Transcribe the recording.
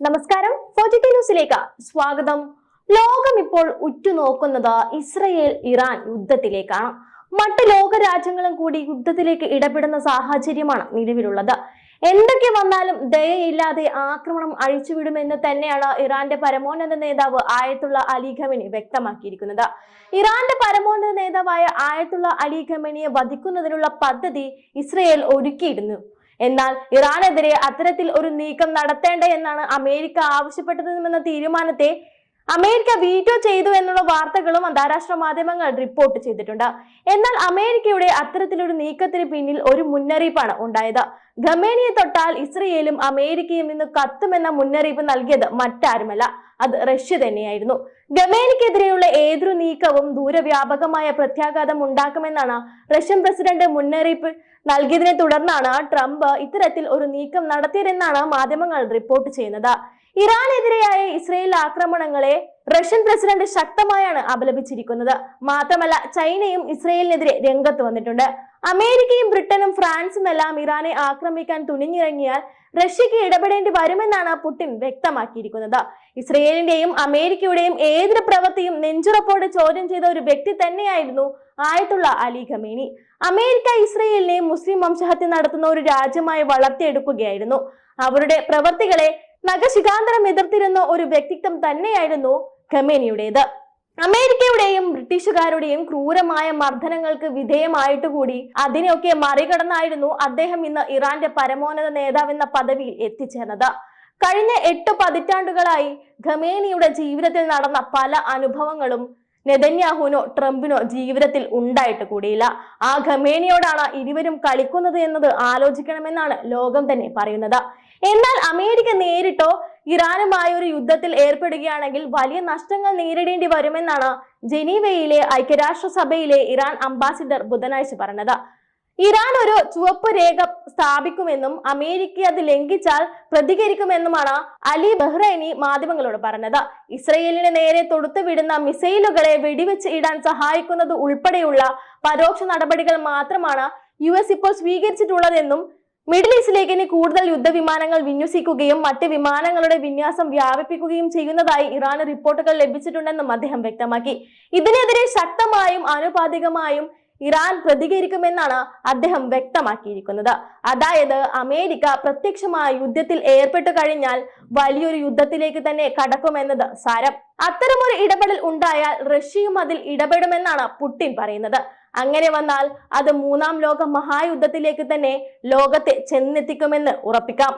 നമസ്കാരം. ഫോർട്ടി ന്യൂസിലേക്ക് സ്വാഗതം. ലോകം ഇപ്പോൾ ഉറ്റുനോക്കുന്നത് ഇസ്രയേൽ ഇറാൻ യുദ്ധത്തിലേക്കാണ്. മറ്റ് ലോക രാജ്യങ്ങളും കൂടി യുദ്ധത്തിലേക്ക് ഇടപെടുന്ന സാഹചര്യമാണ് നിലവിലുള്ളത്. എന്തൊക്കെ വന്നാലും ദയയില്ലാതെ ആക്രമണം അഴിച്ചുവിടുമെന്ന് തന്നെയാണ് ഇറാന്റെ പരമോന്നത നേതാവ് ആയത്തുള്ള അലി ഖമനി വ്യക്തമാക്കിയിരിക്കുന്നത്. ഇറാന്റെ പരമോന്നത നേതാവായ ആയത്തുള്ള അലി ഖമനിയെ വധിക്കുന്നതിനുള്ള പദ്ധതി ഇസ്രയേൽ ഒരുക്കിയിരുന്നു. എന്നാൽ ഇറാനെതിരെ അത്തരത്തിൽ ഒരു നീക്കം നടത്തേണ്ട എന്നാണ് അമേരിക്ക ആവശ്യപ്പെട്ടതെന്ന തീരുമാനത്തെ അമേരിക്ക വീറ്റോ ചെയ്തു എന്നുള്ള വാർത്തകളും അന്താരാഷ്ട്ര മാധ്യമങ്ങൾ റിപ്പോർട്ട് ചെയ്തിട്ടുണ്ട്. എന്നാൽ അമേരിക്കയുടെ അത്തരത്തിലൊരു നീക്കത്തിന് പിന്നിൽ ഒരു മുന്നറിയിപ്പാണ് ഉണ്ടായത്. ഖമേനിയെ തൊട്ടാൽ ഇസ്രയേലും അമേരിക്കയും നിന്ന് കത്തുമെന്ന മുന്നറിയിപ്പ് നൽകിയത് മറ്റാരുമല്ല അത് റഷ്യ തന്നെയായിരുന്നു. ഗമേനിക്കെതിരെയുള്ള ഏതൊരു നീക്കവും ദൂരവ്യാപകമായ പ്രത്യാഘാതം ഉണ്ടാക്കുമെന്നാണ് റഷ്യൻ പ്രസിഡന്റ് മുന്നറിയിപ്പ് നൽകിയതിനെ തുടർന്നാണ് ട്രംപ് ഇത്തരത്തിൽ ഒരു നീക്കം നടത്തിയതെന്നാണ് മാധ്യമങ്ങൾ റിപ്പോർട്ട് ചെയ്യുന്നത്. ഇറാനെതിരെയായ ഇസ്രയേൽ ആക്രമണങ്ങളെ റഷ്യൻ പ്രസിഡന്റ് ശക്തമായാണ് അപലപിച്ചിരിക്കുന്നത്. മാത്രമല്ല ചൈനയും ഇസ്രയേലിനെതിരെ രംഗത്ത് വന്നിട്ടുണ്ട്. അമേരിക്കയും ബ്രിട്ടനും ഫ്രാൻസും എല്ലാം ഇറാനെ ആക്രമിക്കാൻ തുനിഞ്ഞിറങ്ങിയാൽ റഷ്യക്ക് ഇടപെടേണ്ടി വരുമെന്നാണ് പുടിൻ വ്യക്തമാക്കിയിരിക്കുന്നത്. ഇസ്രയേലിന്റെയും അമേരിക്കയുടെയും ഏതൊരു പ്രവൃത്തിയും നെഞ്ചുറപ്പോടെ ചോദ്യം ചെയ്ത ഒരു വ്യക്തി തന്നെയായിരുന്നു ആയത്തുള്ള അലി ഖമേനി. അമേരിക്ക ഇസ്രയേലിനെ മുസ്ലിം വംശഹത്യ നടത്തുന്ന ഒരു രാജ്യമായി വളർത്തിയെടുക്കുകയായിരുന്നു. അവരുടെ പ്രവർത്തികളെ നഗശികാന്തരം എതിർത്തിരുന്ന ഒരു വ്യക്തിത്വം തന്നെയായിരുന്നു ഖമേനിയുടേത്. അമേരിക്കയുടെയും ബ്രിട്ടീഷുകാരുടെയും ക്രൂരമായ മർദ്ദനങ്ങൾക്ക് വിധേയമായിട്ട് കൂടി അതിനെയൊക്കെ മറികടന്നായിരുന്നു അദ്ദേഹം ഇന്ന് ഇറാന്റെ പരമോന്നത നേതാവെന്ന പദവിയിൽ എത്തിച്ചേർന്നത്. കഴിഞ്ഞ എട്ട് പതിറ്റാണ്ടുകളായി ഖമേനിയുടെ ജീവിതത്തിൽ നടന്ന പല അനുഭവങ്ങളും നെതന്യാഹുവിനോ ട്രംപിനോ ജീവിതത്തിൽ ഉണ്ടായിട്ട് കൂടിയില്ല. ആ ഖമേനിയോടാണ് ഇരുവരും കളിക്കുന്നത് എന്നത് ആലോചിക്കണമെന്നാണ് ലോകം തന്നെ പറയുന്നത്. എന്നാൽ അമേരിക്ക നേരിട്ടോ ഇറാനുമായ ഒരു യുദ്ധത്തിൽ ഏർപ്പെടുകയാണെങ്കിൽ വലിയ നഷ്ടങ്ങൾ നേരിടേണ്ടി വരുമെന്നാണ് ജനീവയിലെ ഐക്യരാഷ്ട്രസഭയിലെ ഇറാൻ അംബാസിഡർ ബുധനാഴ്ച പറഞ്ഞത്. ഇറാൻ ഒരു ചുവപ്പ് രേഖ സ്ഥാപിക്കുമെന്നും അമേരിക്ക അത് ലംഘിച്ചാൽ പ്രതികരിക്കുമെന്നുമാണ് അലി ബഹ്റൈനി മാധ്യമങ്ങളോട് പറഞ്ഞത്. ഇസ്രയേലിന് നേരെ തൊടുത്തുവിടുന്ന മിസൈലുകളെ വെടിവെച്ച് ഇടാൻ സഹായിക്കുന്നത് ഉൾപ്പെടെയുള്ള പരോക്ഷ നടപടികൾ മാത്രമാണ് യു എസ് ഇപ്പോൾ സ്വീകരിച്ചിട്ടുള്ളതെന്നും മിഡിൽ ഈസ്റ്റിലേക്ക് ഇനി കൂടുതൽ യുദ്ധവിമാനങ്ങൾ വിന്യസിക്കുകയും മറ്റ് വിമാനങ്ങളുടെ വിന്യാസം വ്യാപിപ്പിക്കുകയും ചെയ്യുന്നതായി ഇറാന് റിപ്പോർട്ടുകൾ ലഭിച്ചിട്ടുണ്ടെന്നും അദ്ദേഹം വ്യക്തമാക്കി. ഇതിനെതിരെ ശക്തമായും ആനുപാതികമായും ഇറാൻ പ്രതികരിക്കുമെന്നാണ് അദ്ദേഹം വ്യക്തമാക്കിയിരിക്കുന്നത്. അതായത് അമേരിക്ക പ്രത്യക്ഷമായ യുദ്ധത്തിൽ ഏർപ്പെട്ടു കഴിഞ്ഞാൽ വലിയൊരു യുദ്ധത്തിലേക്ക് തന്നെ കടക്കുമെന്നത് സാരം. അത്തരമൊരു ഇടപെടൽ ഉണ്ടായാൽ റഷ്യയും അതിൽ ഇടപെടുമെന്നാണ് പുടിൻ പറയുന്നത്. അങ്ങനെ വന്നാൽ അത് മൂന്നാം ലോക മഹായുദ്ധത്തിലേക്ക് തന്നെ ലോകത്തെ ചെന്നെത്തിക്കുമെന്ന് ഉറപ്പിക്കാം.